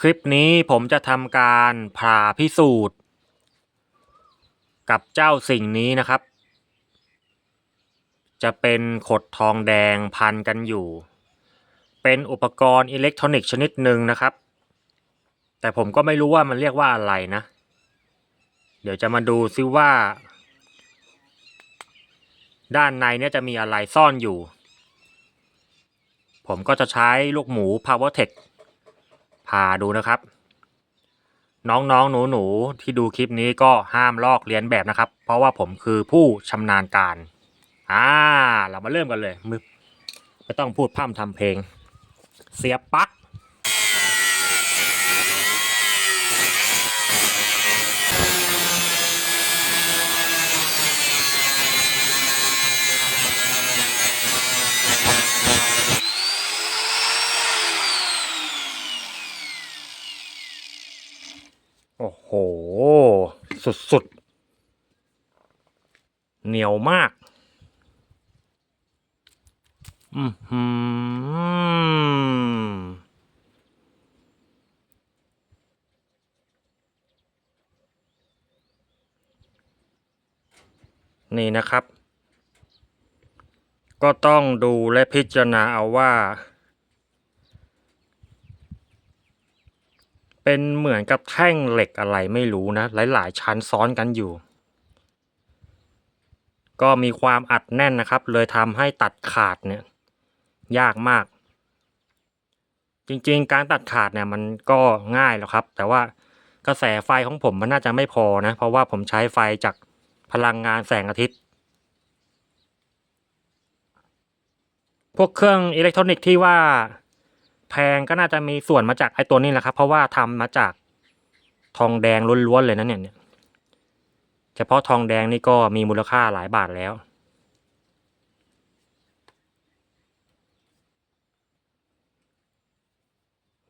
คลิปนี้ผมจะทำการผ่าพิสูจน์ กับเจ้าสิ่งนี้นะครับ จะเป็นขดทองแดงพันกันอยู่ เป็นอุปกรณ์อิเล็กทรอนิกส์ชนิดหนึ่งนะครับ แต่ผมก็ไม่รู้ว่ามันเรียกว่าอะไรนะ เดี๋ยวจะมาดูซิว่า ด้านในเนี่ยจะมีอะไรซ่อนอยู่ ผมก็จะใช้ลูกหมู PowerTech พาดูนะครับ น้องๆหนูๆที่ดูคลิปนี้ก็ห้ามลอกเลียนแบบนะครับ เพราะว่าผมคือผู้ชำนาญการอ่าเรามาเริ่มกันเลยมือไม่ต้องพูดพร่ำทำเพลง เสียบปลั๊ก โอ้โห สุดๆ เหนียวมาก อือหือนี่นะครับ ก็ต้องดูและพิจารณาเอาว่า เป็นเหมือนกับแท่งเหล็กอะไรไม่รู้นะ หลาย ๆ ชั้นซ้อนกันอยู่ ก็มีความอัดแน่นนะครับ เลยทำให้ตัดขาดเนี่ยยากมาก จริง ๆ การตัดขาดเนี่ยมันก็ง่ายแล้วครับ แต่ว่ากระแสไฟของผมมันน่าจะไม่พอนะ เพราะว่าผมใช้ไฟจากพลังงานแสงอาทิตย์ พวกเครื่องอิเล็กทรอนิกส์ที่ว่า แพงก็น่าจะมีส่วนมาจากไอ้ตัวนี้แหละครับ เพราะว่าทำมาจากทองแดงล้วนๆเลยนะเนี่ยเนี่ยเฉพาะทองแดงนี่ก็มีมูลค่าหลายบาทแล้ว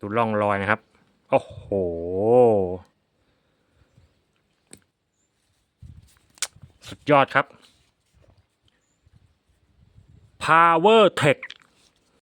ดูร่องรอยนะครับ โอ้โห สุดยอดครับ Power Tech